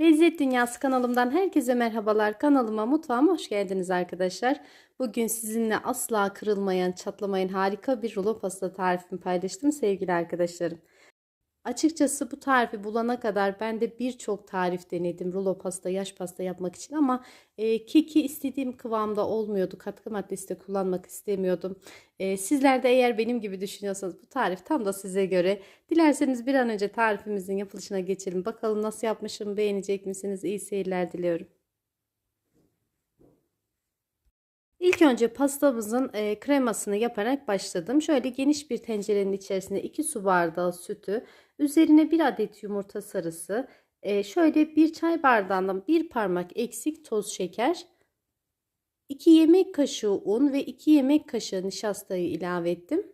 Lezzet Dünyası kanalımdan herkese merhabalar. Kanalıma, mutfağıma hoş geldiniz arkadaşlar. Bugün sizinle asla kırılmayan, çatlamayan harika bir rulo pasta tarifimi paylaştım sevgili arkadaşlarım. Açıkçası bu tarifi bulana kadar ben de birçok tarif denedim rulo pasta, yaş pasta yapmak için ama e, keki istediğim kıvamda olmuyordu. Katkı maddesi de kullanmak istemiyordum. E, sizler de eğer benim gibi düşünüyorsanız bu tarif tam da size göre. Dilerseniz bir an önce tarifimizin yapılışına geçelim. Bakalım nasıl yapmışım, beğenecek misiniz? İyi seyirler diliyorum. İlk önce pastamızın e, kremasını yaparak başladım. Şöyle geniş bir tencerenin içerisine 2 su bardağı sütü, üzerine 1 adet yumurta sarısı, e, şöyle bir çay bardağından bir parmak eksik toz şeker, 2 yemek kaşığı un ve 2 yemek kaşığı nişastayı ilave ettim.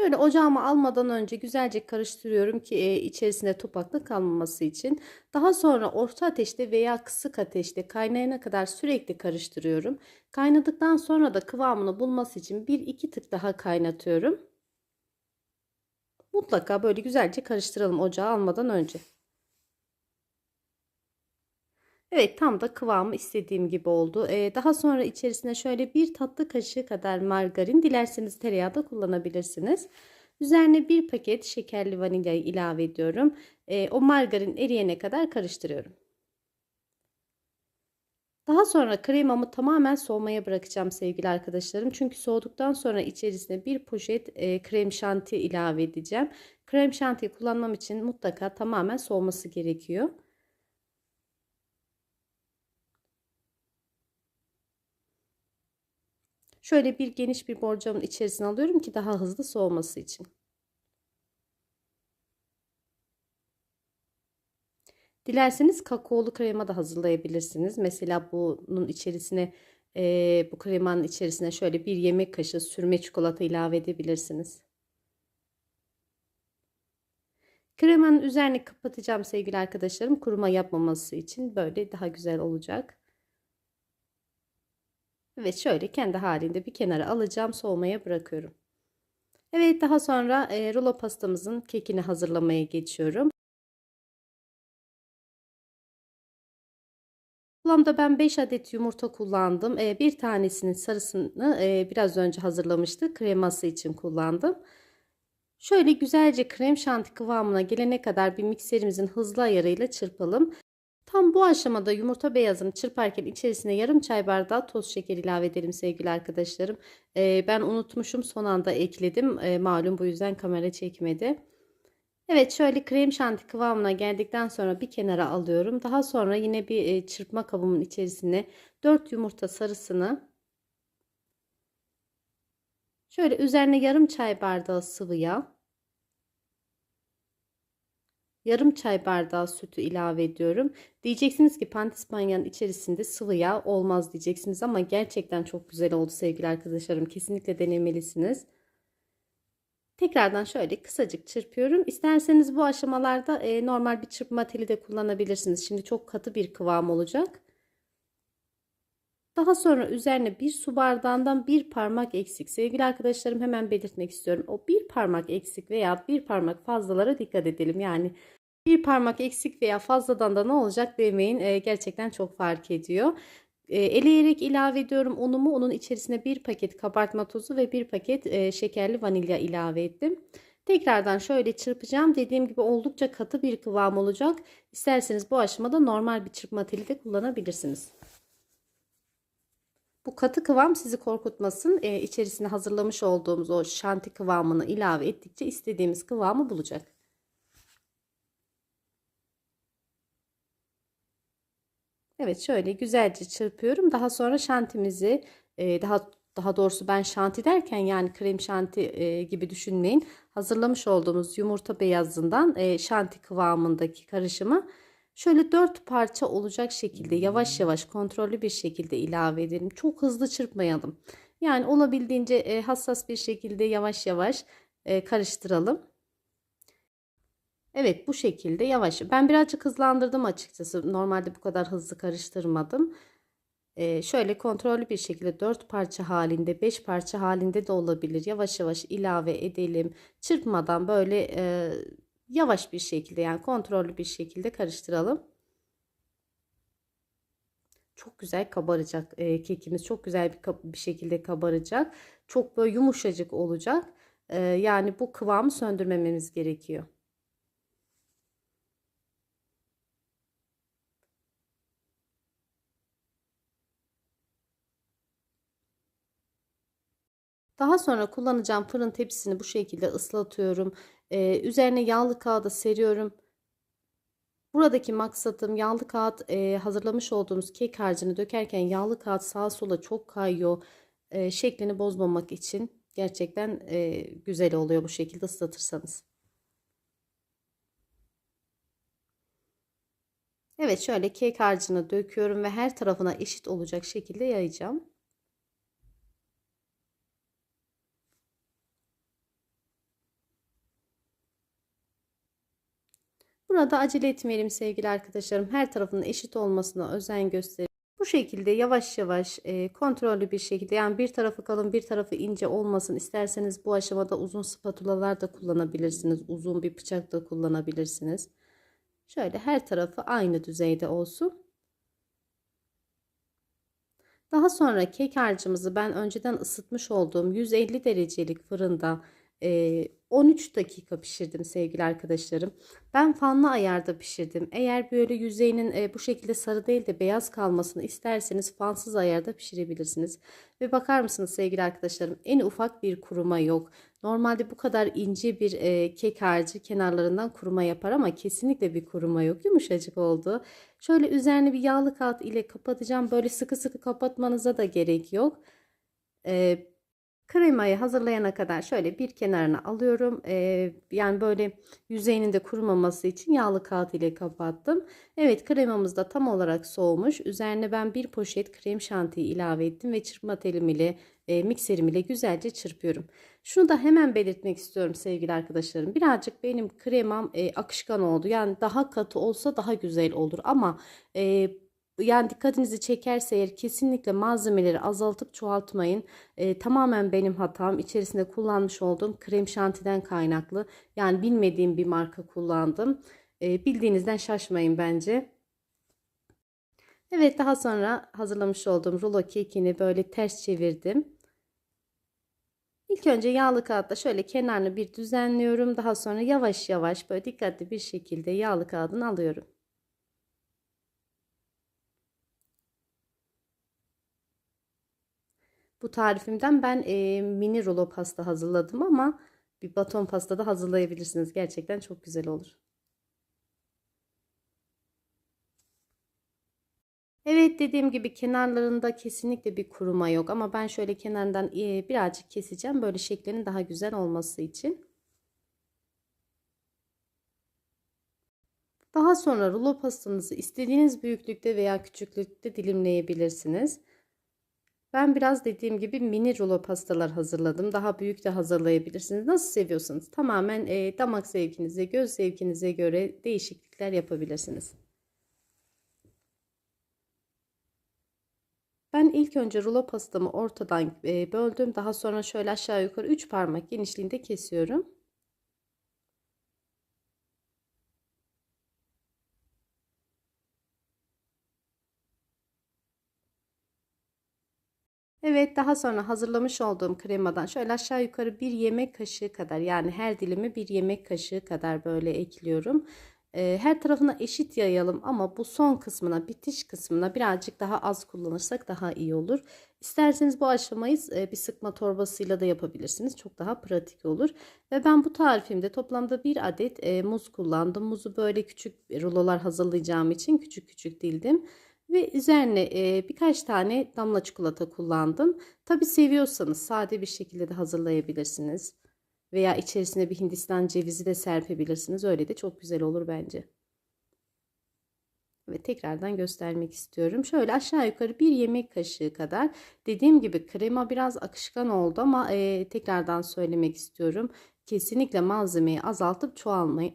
Şöyle ocağıma almadan önce güzelce karıştırıyorum ki e, içerisinde topaklı kalmaması için. Daha sonra orta ateşte veya kısık ateşte kaynayana kadar sürekli karıştırıyorum. Kaynadıktan sonra da kıvamını bulması için 1-2 tık daha kaynatıyorum. Mutlaka böyle güzelce karıştıralım ocağa almadan önce. Evet tam da kıvamı istediğim gibi oldu. Ee, daha sonra içerisine şöyle bir tatlı kaşığı kadar margarin dilerseniz tereyağı da kullanabilirsiniz. Üzerine bir paket şekerli vanilyayı ilave ediyorum. Ee, o margarin eriyene kadar karıştırıyorum. Daha sonra kremamı tamamen soğumaya bırakacağım sevgili arkadaşlarım. Çünkü soğuduktan sonra içerisine bir poşet e, krem şanti ilave edeceğim. Krem şanti kullanmam için mutlaka tamamen soğuması gerekiyor. Şöyle bir geniş bir borcamın içerisine alıyorum ki daha hızlı soğuması için. Dilerseniz kakaolu krema da hazırlayabilirsiniz. Mesela bunun içerisine e, bu kremanın içerisine şöyle bir yemek kaşığı sürme çikolata ilave edebilirsiniz. Kremanın üzerini kapatacağım sevgili arkadaşlarım. Kuruma yapmaması için böyle daha güzel olacak. Evet şöyle kendi halinde bir kenara alacağım soğumaya bırakıyorum. Evet daha sonra e, rulo pastamızın kekini hazırlamaya geçiyorum. Toplamda ben 5 adet yumurta kullandım. E, bir tanesinin sarısını e, biraz önce hazırlamıştık. Kreması için kullandım. Şöyle güzelce krem şanti kıvamına gelene kadar bir mikserimizin hızlı ayarıyla çırpalım. Tam bu aşamada yumurta beyazını çırparken içerisine yarım çay bardağı toz şeker ilave edelim sevgili arkadaşlarım. Ee, ben unutmuşum son anda ekledim. Ee, malum bu yüzden kamera çekmedi. Evet şöyle krem şanti kıvamına geldikten sonra bir kenara alıyorum. Daha sonra yine bir e, çırpma kabımın içerisine 4 yumurta sarısını şöyle üzerine yarım çay bardağı sıvı yağ yarım çay bardağı sütü ilave ediyorum. Diyeceksiniz ki pantispanyanın içerisinde sıvı yağ olmaz diyeceksiniz ama gerçekten çok güzel oldu sevgili arkadaşlarım. Kesinlikle denemelisiniz. Tekrardan şöyle kısacık çırpıyorum. İsterseniz bu aşamalarda e, normal bir çırpma teli de kullanabilirsiniz. Şimdi çok katı bir kıvam olacak. Daha sonra üzerine bir su bardağından bir parmak eksik. Sevgili arkadaşlarım hemen belirtmek istiyorum. O bir parmak eksik veya bir parmak fazlalara dikkat edelim. Yani bir parmak eksik veya fazladan da ne olacak demeyin. E, gerçekten çok fark ediyor. E, eleyerek ilave ediyorum unumu. Onun içerisine bir paket kabartma tozu ve bir paket e, şekerli vanilya ilave ettim. Tekrardan şöyle çırpacağım. Dediğim gibi oldukça katı bir kıvam olacak. İsterseniz bu aşamada normal bir çırpma teli de kullanabilirsiniz. Bu katı kıvam sizi korkutmasın. Ee, içerisine hazırlamış olduğumuz o şanti kıvamını ilave ettikçe istediğimiz kıvamı bulacak. Evet şöyle güzelce çırpıyorum. Daha sonra şantimizi e, daha daha doğrusu ben şanti derken yani krem şanti e, gibi düşünmeyin. Hazırlamış olduğumuz yumurta beyazından e, şanti kıvamındaki karışımı Şöyle dört parça olacak şekilde yavaş yavaş kontrollü bir şekilde ilave edelim. Çok hızlı çırpmayalım. Yani olabildiğince e, hassas bir şekilde yavaş yavaş e, karıştıralım. Evet bu şekilde yavaş. Ben birazcık hızlandırdım açıkçası. Normalde bu kadar hızlı karıştırmadım. Ee, şöyle kontrollü bir şekilde 4 parça halinde 5 parça halinde de olabilir. Yavaş yavaş ilave edelim. Çırpmadan böyle e, yavaş bir şekilde yani kontrollü bir şekilde karıştıralım. Çok güzel kabaracak e, kekimiz. Çok güzel bir, bir şekilde kabaracak. Çok böyle yumuşacık olacak. E, yani bu kıvamı söndürmememiz gerekiyor. Daha sonra kullanacağım fırın tepsisini bu şekilde ıslatıyorum. Ee, üzerine yağlı kağıda seriyorum. Buradaki maksadım yağlı kağıt e, hazırlamış olduğumuz kek harcını dökerken yağlı kağıt sağa sola çok kayıyor. E, şeklini bozmamak için gerçekten e, güzel oluyor bu şekilde ıslatırsanız. Evet şöyle kek harcını döküyorum ve her tarafına eşit olacak şekilde yayacağım. Burada acele etmeyelim sevgili arkadaşlarım. Her tarafının eşit olmasına özen gösterin. Bu şekilde yavaş yavaş e, kontrollü bir şekilde yani bir tarafı kalın bir tarafı ince olmasın isterseniz bu aşamada uzun spatulalar da kullanabilirsiniz. Uzun bir bıçak da kullanabilirsiniz. Şöyle her tarafı aynı düzeyde olsun. Daha sonra kek harcımızı ben önceden ısıtmış olduğum 150 derecelik fırında 13 dakika pişirdim sevgili arkadaşlarım. Ben fanlı ayarda pişirdim. Eğer böyle yüzeyinin bu şekilde sarı değil de beyaz kalmasını isterseniz fansız ayarda pişirebilirsiniz. Ve bakar mısınız sevgili arkadaşlarım en ufak bir kuruma yok. Normalde bu kadar ince bir kek harcı kenarlarından kuruma yapar ama kesinlikle bir kuruma yok. Yumuşacık oldu. Şöyle üzerine bir yağlı kağıt ile kapatacağım. Böyle sıkı sıkı kapatmanıza da gerek yok. Ee, Kremayı hazırlayana kadar şöyle bir kenarına alıyorum. Ee, yani böyle yüzeyinin de kurumaması için yağlı kağıt ile kapattım. Evet kremamız da tam olarak soğumuş. Üzerine ben bir poşet krem şantiyi ilave ettim ve çırpma telim ile e, mikserim ile güzelce çırpıyorum. Şunu da hemen belirtmek istiyorum sevgili arkadaşlarım. Birazcık benim kremam e, akışkan oldu. Yani daha katı olsa daha güzel olur ama e, yani dikkatinizi çekerse eğer kesinlikle malzemeleri azaltıp çoğaltmayın. E, tamamen benim hatam. İçerisinde kullanmış olduğum krem şantiden kaynaklı. Yani bilmediğim bir marka kullandım. E, bildiğinizden şaşmayın bence. Evet daha sonra hazırlamış olduğum rulo kekini böyle ters çevirdim. İlk önce yağlı kağıtla şöyle kenarını bir düzenliyorum. Daha sonra yavaş yavaş böyle dikkatli bir şekilde yağlı kağıdını alıyorum. Bu tarifimden ben e, mini rulo pasta hazırladım ama bir baton pasta da hazırlayabilirsiniz. Gerçekten çok güzel olur. Evet dediğim gibi kenarlarında kesinlikle bir kuruma yok ama ben şöyle kenarından e, birazcık keseceğim böyle şeklinin daha güzel olması için. Daha sonra rulo pastanızı istediğiniz büyüklükte veya küçüklükte dilimleyebilirsiniz. Ben biraz dediğim gibi mini rulo pastalar hazırladım. Daha büyük de hazırlayabilirsiniz. Nasıl seviyorsanız tamamen e, damak zevkinize, göz zevkinize göre değişiklikler yapabilirsiniz. Ben ilk önce rulo pastamı ortadan e, böldüm. Daha sonra şöyle aşağı yukarı 3 parmak genişliğinde kesiyorum. Evet daha sonra hazırlamış olduğum kremadan şöyle aşağı yukarı bir yemek kaşığı kadar yani her dilimi bir yemek kaşığı kadar böyle ekliyorum. Her tarafına eşit yayalım ama bu son kısmına bitiş kısmına birazcık daha az kullanırsak daha iyi olur. İsterseniz bu aşamayı bir sıkma torbasıyla da yapabilirsiniz. Çok daha pratik olur. Ve ben bu tarifimde toplamda bir adet muz kullandım. Muzu böyle küçük rulolar hazırlayacağım için küçük küçük dildim. Ve üzerine e, birkaç tane damla çikolata kullandım. Tabi seviyorsanız sade bir şekilde de hazırlayabilirsiniz. Veya içerisine bir hindistan cevizi de serpebilirsiniz. Öyle de çok güzel olur bence. Ve tekrardan göstermek istiyorum. Şöyle aşağı yukarı bir yemek kaşığı kadar. Dediğim gibi krema biraz akışkan oldu ama e, tekrardan söylemek istiyorum. Kesinlikle malzemeyi azaltıp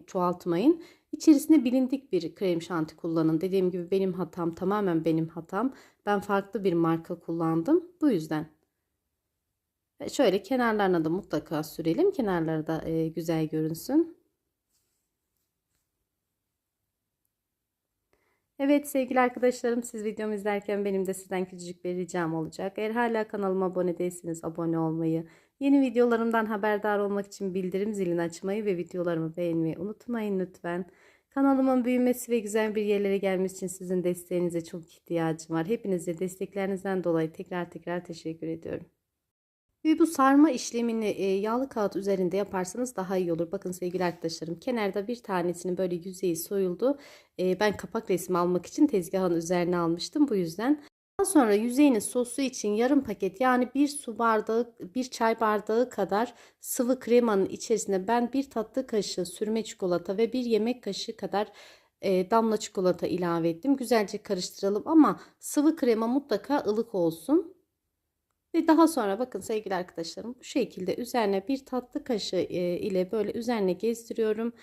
çoğaltmayın. İçerisine bilindik bir krem şanti kullanın. Dediğim gibi benim hatam tamamen benim hatam. Ben farklı bir marka kullandım. Bu yüzden. Şöyle kenarlarına da mutlaka sürelim. Kenarları da e, güzel görünsün. Evet sevgili arkadaşlarım siz videomu izlerken benim de sizden küçücük bir ricam olacak. Eğer hala kanalıma abone değilseniz abone olmayı, yeni videolarımdan haberdar olmak için bildirim zilini açmayı ve videolarımı beğenmeyi unutmayın lütfen. Kanalımın büyümesi ve güzel bir yerlere gelmesi için sizin desteğinize çok ihtiyacım var. Hepinize desteklerinizden dolayı tekrar tekrar teşekkür ediyorum. Ve bu sarma işlemini e, yağlı kağıt üzerinde yaparsanız daha iyi olur. Bakın sevgili arkadaşlarım kenarda bir tanesinin böyle yüzeyi soyuldu. E, ben kapak resmi almak için tezgahın üzerine almıştım bu yüzden. Daha sonra yüzeyinin sosu için yarım paket yani bir su bardağı bir çay bardağı kadar sıvı kremanın içerisine ben bir tatlı kaşığı sürme çikolata ve bir yemek kaşığı kadar e, damla çikolata ilave ettim. Güzelce karıştıralım ama sıvı krema mutlaka ılık olsun. Ve daha sonra bakın sevgili arkadaşlarım bu şekilde üzerine bir tatlı kaşığı e, ile böyle üzerine gezdiriyorum.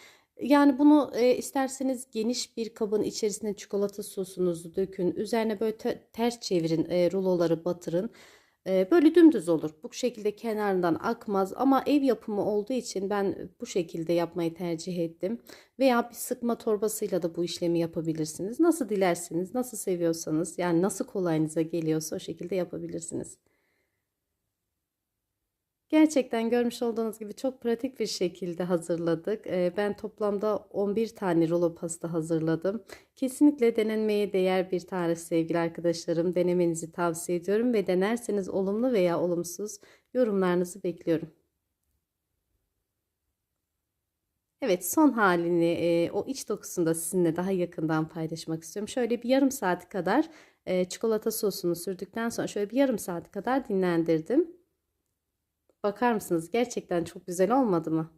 Yani bunu e, isterseniz geniş bir kabın içerisine çikolata sosunuzu dökün. Üzerine böyle te ters çevirin, e, ruloları batırın. E, böyle dümdüz olur. Bu şekilde kenarından akmaz ama ev yapımı olduğu için ben bu şekilde yapmayı tercih ettim. Veya bir sıkma torbasıyla da bu işlemi yapabilirsiniz. Nasıl dilerseniz, nasıl seviyorsanız yani nasıl kolayınıza geliyorsa o şekilde yapabilirsiniz. Gerçekten görmüş olduğunuz gibi çok pratik bir şekilde hazırladık. Ee, ben toplamda 11 tane rulo pasta hazırladım. Kesinlikle denenmeye değer bir tarif sevgili arkadaşlarım. Denemenizi tavsiye ediyorum ve denerseniz olumlu veya olumsuz yorumlarınızı bekliyorum. Evet son halini e, o iç dokusunu da sizinle daha yakından paylaşmak istiyorum. Şöyle bir yarım saat kadar e, çikolata sosunu sürdükten sonra şöyle bir yarım saat kadar dinlendirdim. Bakar mısınız? Gerçekten çok güzel olmadı mı?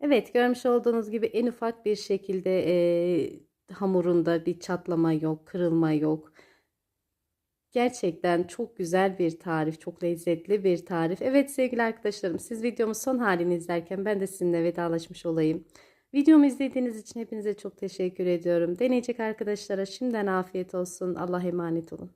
Evet, görmüş olduğunuz gibi en ufak bir şekilde e, hamurunda bir çatlama yok, kırılma yok. Gerçekten çok güzel bir tarif, çok lezzetli bir tarif. Evet sevgili arkadaşlarım, siz videomun son halini izlerken ben de sizinle vedalaşmış olayım. Videomu izlediğiniz için hepinize çok teşekkür ediyorum. Deneyecek arkadaşlara şimdiden afiyet olsun. Allah'a emanet olun.